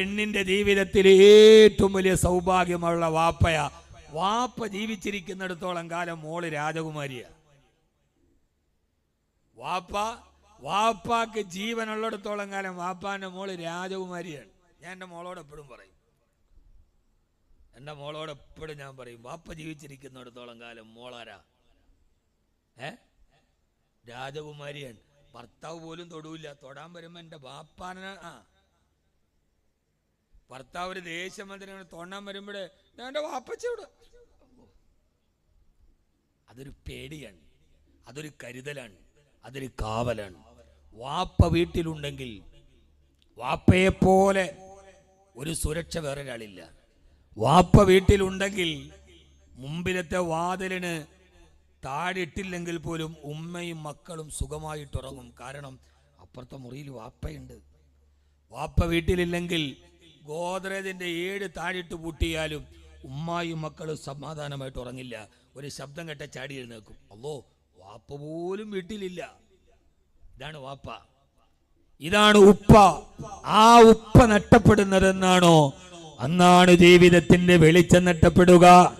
പെണ്ണിന്റെ ജീവിതത്തിൽ ഏറ്റവും വലിയ സൗഭാഗ്യമുള്ള വാപ്പയ. വാപ്പ ജീവിച്ചിരിക്കുന്നിടത്തോളം കാലം മോൾ രാജകുമാരിയ. വാപ്പ വാപ്പാക്ക് ജീവനുള്ളിടത്തോളം കാലം വാപ്പാന്റെ മോൾ രാജകുമാരിയാണ്. ഞാൻ എന്റെ മോളോട് എപ്പോഴും പറയും. എന്റെ മോളോട് എപ്പോഴും ഞാൻ പറയും വാപ്പ ജീവിച്ചിരിക്കുന്നിടത്തോളം കാലം മോളാരാ. ഏ? രാജകുമാരിയാണ്. ഭർത്താവ് പോലും തൊടൂല്ല. തൊടാൻ വരുമ്പോ എന്റെ വാപ്പാനാ ആ ഭർത്താവ് ഒരു ദേഷ്യം വന്നിട്ട് തോണ്ണാൻ വരുമ്പോഴേ ഞാൻ എന്റെ വാപ്പച്ചവിടെ അതൊരു പേടിയാണ്. അതൊരു കരുതലാണ്. അതൊരു കാവലാണ്. വാപ്പ വീട്ടിലുണ്ടെങ്കിൽ വാപ്പയെ പോലെ ഒരു സുരക്ഷ വേറെ ഒരാളില്ല. വാപ്പ വീട്ടിലുണ്ടെങ്കിൽ മുമ്പിലത്തെ വാതിലിന് താഴിട്ടില്ലെങ്കിൽ പോലും ഉമ്മയും മക്കളും സുഖമായിട്ടുറങ്ങും കാരണം അപ്പുറത്തെ മുറിയിൽ വാപ്പയുണ്ട്. വാപ്പ വീട്ടിലില്ലെങ്കിൽ ഗോദ്രേജിന്റെ ഏഴ് താഴിട്ട് പൂട്ടിയാലും ഉമ്മായും മക്കളും സമാധാനമായിട്ട് ഉറങ്ങില്ല. ഒരു ശബ്ദം കേട്ട ചാടി എഴുന്നേക്കും അല്ലോ വാപ്പ പോലും വീട്ടിലില്ല. ഇതാണ് വാപ്പ. ഇതാണ് ഉപ്പ. ആ ഉപ്പ നഷ്ടപ്പെടുന്നതെന്നാണോ? അന്നാണ് ജീവിതത്തിന്റെ വെളിച്ചം നഷ്ടപ്പെടുക.